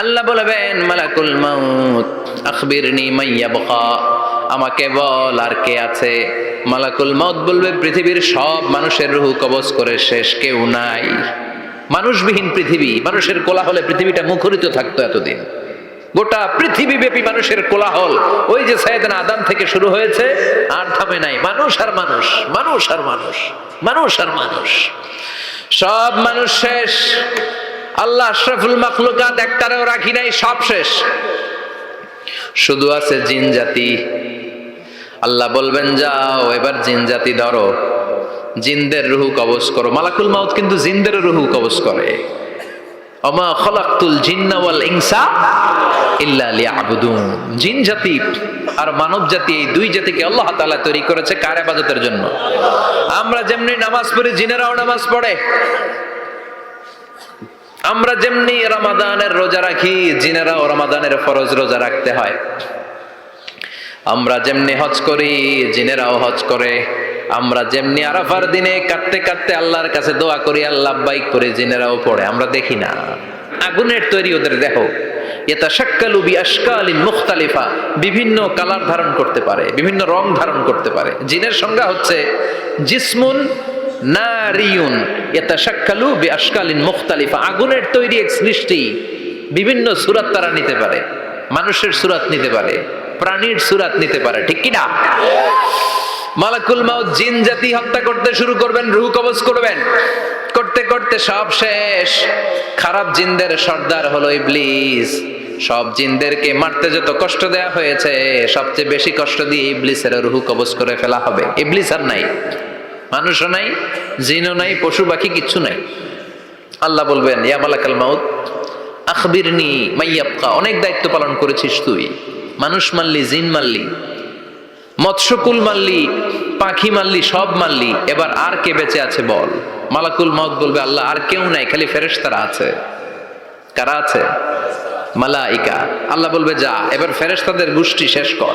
আল্লাহ বলবেন, মালাকুল মাউত, আখবিরনি মাইয়া বকা আমাকে বল আর কে আছে। মালাকুল মাউত বলবে, পৃথিবীর সব মানুষের রুহু কবজ করে শেষ, কেউ নাই। মানুষবিহীন পৃথিবী, মানুষের কোলাহলে পৃথিবীটা মুখরিত থাকতো এতদিন। গোটা পৃথিবী ব্যাপী মানুষের কোলাহল, ওই যে সাইয়েদনা আদাম থেকে শুরু হয়েছে, আর থামে নাই। মানুষ আর মানুষ মানুষ আর মানুষ মানুষ আর মানুষ। সব মানুষ শেষ। আল্লাহ আশরাফুল মাখলুকাত একটারেও রাখি নাই, সব শেষ। শুধু আছে জিন জাতি। আল্লাহ বলবেন, যাও, এবার জিন জাতি ধরো। জিনদের রুহু কবজ করো। মালাকুল মাউত কিন্তু জিনদের রুহু কবজ করে। অমা খলাক্তুল জিন্না ওয়াল ইনসা ইল্লা লিয়াবুদুন। জিন জাতি আর মানব জাতি, এই দুই জাতিকে আল্লাহ তাআলা তৈরি করেছে কার ইবাদতের জন্য? আমরা যেমনি নামাজ পড়ি, জিনেরাও নামাজ পড়ে। আমরা যেমনি রমাদানের রোজা রাখি, জিনেরাও রমাদানের ফরজ রোজা রাখতে হয়। আমরা যেমনি হজ করি, জিনেরাও হজ করে। আমরা যেমনি আরাফার দিনে কাটতে কাটতে আল্লাহর কাছে দোয়া করি, আল্লাহ বাইক করে জিনেরাও পড়ে। আমরা দেখি না। আগুনের তৈরি ওদের দেখো এটা শাক্কালু বি আশকালিন মুখতালিফা। বিভিন্ন কালার ধারণ করতে পারে, বিভিন্ন রং ধারণ করতে পারে। জিনের সংজ্ঞা হচ্ছে, জিসমুন নারিউন এটা বি আশকালিন মুখতালিফা, আগুনের তৈরি এক সৃষ্টি বিভিন্ন সুরাত তারা নিতে পারে, মানুষের সুরাত নিতে পারে, প্রাণীর সুরাত নিতে পারে, ঠিক কিনা মালাকুল মাউত জিন জাতি হত্যা করতে শুরু করবেন, রুহ কবজ করবেন। করতে করতে সব শেষ। খারাপ জিনদের সর্দার হলো ইবলিস। সব জিনদেরকে মারতে যত কষ্ট দেয়া হয়েছে, সবচেয়ে বেশি কষ্ট দিয়ে ইবলিসের রুহু কবজ করে ফেলা হবে। ইবলিস আর নাই। মানুষও নাই, জিনও নাই, পশু পাখি কিচ্ছু নাই। আল্লাহ বলবেন, ইয়া মালাকাল মাউত, আখবিরনি মাইয়াবকা। অনেক দায়িত্ব পালন করেছিস তুই। মানুষ মারলি, জিন মারলি, মৎস্যকুল মারলি, পাখি মারলি, সব মারলি। এবার আর কে বেঁচে আছে বল? মালাকুল মত বলবে, আল্লাহ, আর কেউ নাই, খালি ফেরেশতারা আছে। কারা আছে? মালাইকা। আল্লাহ বলবে, যা, এবার ফেরেশতাদের গোষ্ঠী শেষ কর।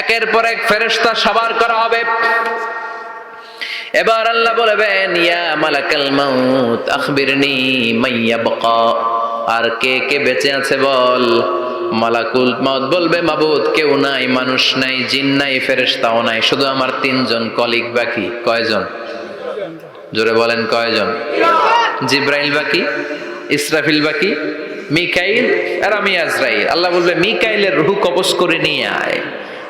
একের পর এক ফেরেশতা সবার করা হবে। এবার আল্লাহ বলবেন আর কে কে বেঁচে আছে বল? মালাকুল মাউত বলবে, মাবুদ, কেউ নাই, মানুষ নাই, জিন নাই, ফেরেশতাও নাই, শুধু আমার তিনজন কলিগ বাকি। কয়জন? জোরে বলেন, কয়জন? জিব্রাইল বাকি, ইসরাফিল বাকি, মিকাইল আর আমি আজরাইল। আল্লাহ বলবে, মিকাইলের রুহু কবজ করে নিয়ে আয়।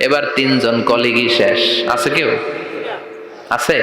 এবার তিনজন কলিগই শেষ। আছে কেউ? আছে?